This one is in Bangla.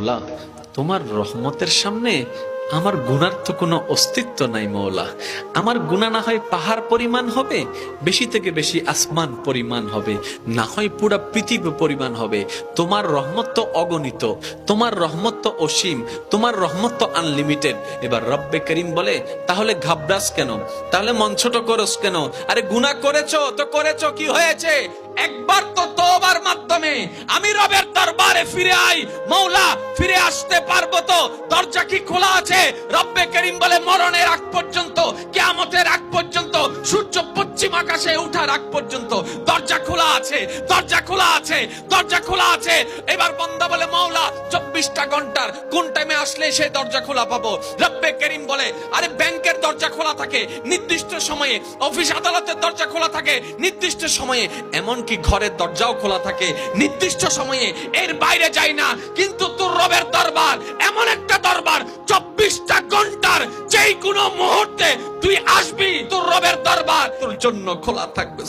মৌলা, তোমার রহমতের সামনে আমার গুনার তো কোনো অস্তিত্ব নাই মৌলা। আমার গুণা না হয় পাহাড় পরিমাণ হবে, বেশি থেকে বেশি আসমান পরিমাণ হবে, না হয় পুরা পৃথিবী পরিমাণ হবে। তোমার রহমত তো অগণিত, তোমার রহমত তো অসীম, তোমার রহমত তো আনলিমিটেড এবার রব্বে করিম বলে, তাহলে ঘাবড়াস কেন? তাহলে ছোট করস কেন? আরে গুনাহ করেছ, তো করেছ, কি হয়েছে? একবার তো তোবার মাধ্যমে আমি রবের দরবারে ফিরে আই মৌলা, ফিরে আসতে পারব তো। দরজা কি খোলা আছে? রব্বে করিম বলে মরণের আগ পর্যন্ত পশ্চিম আকাশে উঠার আগ পর্যন্ত দরজা খোলা আছে, দরজা খোলা আছে, দরজা খোলা আছে। এবার বন্দা বলে মৌলা চব্বিশটা ঘণ্টার কোন টাইমে আসলে সেই দরজা খোলা পাবো? রব্বে করিম বলে, আরে ব্যাংকের দরজা খোলা থাকে নির্দিষ্ট সময়ে, অফিস আদালতের দরজা খোলা থাকে নির্দিষ্ট সময়ে, এমনকি ঘরের দরজাও খোলা থাকে নির্দিষ্ট সময়ে। এর বাইরে যায় না। কিন্তু যেই কোনো মুহূর্তে তুই আসবি তোর রবের দরবার তোর জন্য খোলা থাকবে